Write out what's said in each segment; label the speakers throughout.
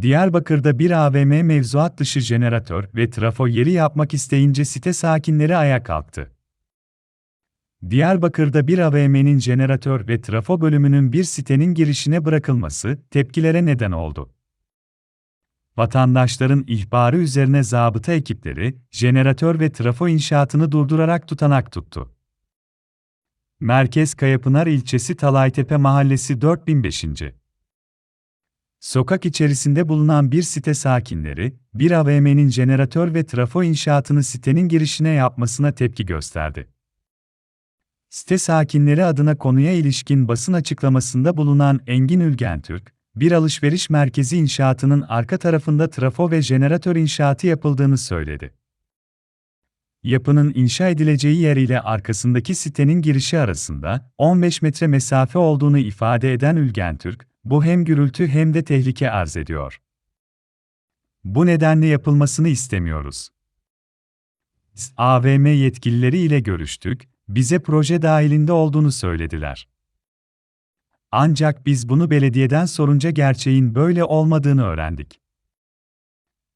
Speaker 1: Diyarbakır'da bir AVM mevzuat dışı jeneratör ve trafo yeri yapmak isteyince site sakinleri ayağa kalktı. Diyarbakır'da bir AVM'nin jeneratör ve trafo bölümünün bir sitenin girişine bırakılması tepkilere neden oldu. Vatandaşların ihbarı üzerine zabıta ekipleri, jeneratör ve trafo inşaatını durdurarak tutanak tuttu. Merkez Kayapınar ilçesi Talaytepe Mahallesi 4005. Sokak içerisinde bulunan bir site sakinleri, bir AVM'nin jeneratör ve trafo inşaatını sitenin girişine yapmasına tepki gösterdi. Site sakinleri adına konuya ilişkin basın açıklamasında bulunan Engin Ülgentürk, bir alışveriş merkezi inşaatının arka tarafında trafo ve jeneratör inşaatı yapıldığını söyledi. Yapının inşa edileceği yer ile arkasındaki sitenin girişi arasında 15 metre mesafe olduğunu ifade eden Ülgentürk, bu hem gürültü hem de tehlike arz ediyor. Bu nedenle yapılmasını istemiyoruz. AVM yetkilileri ile görüştük, bize proje dahilinde olduğunu söylediler. Ancak biz bunu belediyeden sorunca gerçeğin böyle olmadığını öğrendik.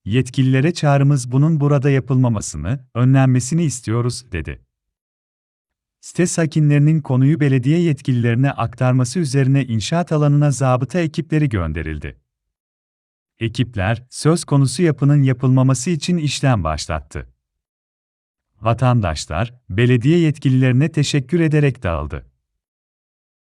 Speaker 1: Yetkililere çağrımız bunun burada yapılmamasını, önlenmesini istiyoruz, dedi. Site sakinlerinin konuyu belediye yetkililerine aktarması üzerine inşaat alanına zabıta ekipleri gönderildi. Ekipler, söz konusu yapının yapılmaması için işlem başlattı. Vatandaşlar, belediye yetkililerine teşekkür ederek dağıldı.